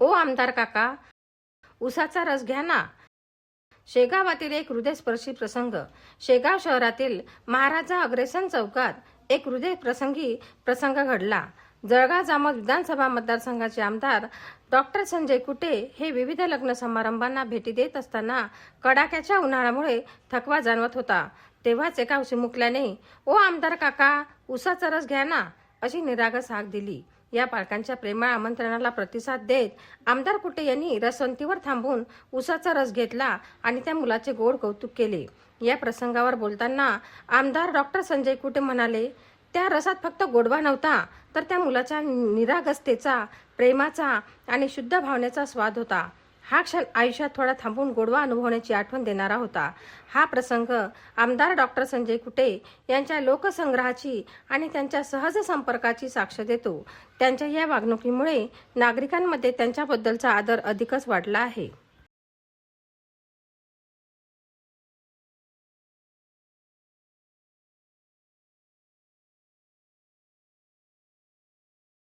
ओ आमदार काका उसाचा रस घ्या ना. शेगावातील एक हृदयस्पर्शी प्रसंग. शेगाव शहरातील महाराजा अग्रेसन चौकात एक हृदय प्रसंगी प्रसंग घडला. जळगाव जामोद विधानसभा मतदारसंघाचे आमदार डॉक्टर संजय कुटे हे विविध लग्न समारंभांना भेटी देत असताना कडाक्याच्या उन्हाळ्यामुळे थकवा जाणवत होता. तेव्हाच एका चिमुकल्याने ओ आमदार काका उसाचा रस घ्या ना अशी निरागस हाक दिली. या पालकांच्या प्रेमळ आमंत्रणाला प्रतिसाद देत आमदार कुटे यांनी रसवंतीवर थांबून उसाचा रस घेतला आणि त्या मुलाचे गोड कौतुक केले. या प्रसंगावर बोलताना आमदार डॉक्टर संजय कुटे म्हणाले त्या रसात फक्त गोडवा नव्हता तर त्या मुलाच्या निरागसतेचा प्रेमाचा आणि शुद्ध भावनेचा स्वाद होता. हा क्षण आयुष्यात थोडा थांबून गोडवा अनुभवण्याची आठवण देणारा होता. हा प्रसंग आमदार डॉक्टर संजय कुटे यांच्या लोकसंग्रहाची आणि त्यांच्या सहज संपर्काची साक्ष देतो. त्यांच्या या वागणुकीमुळे नागरिकांमध्ये त्यांच्याबद्दलचा आदर अधिकच वाढला आहे.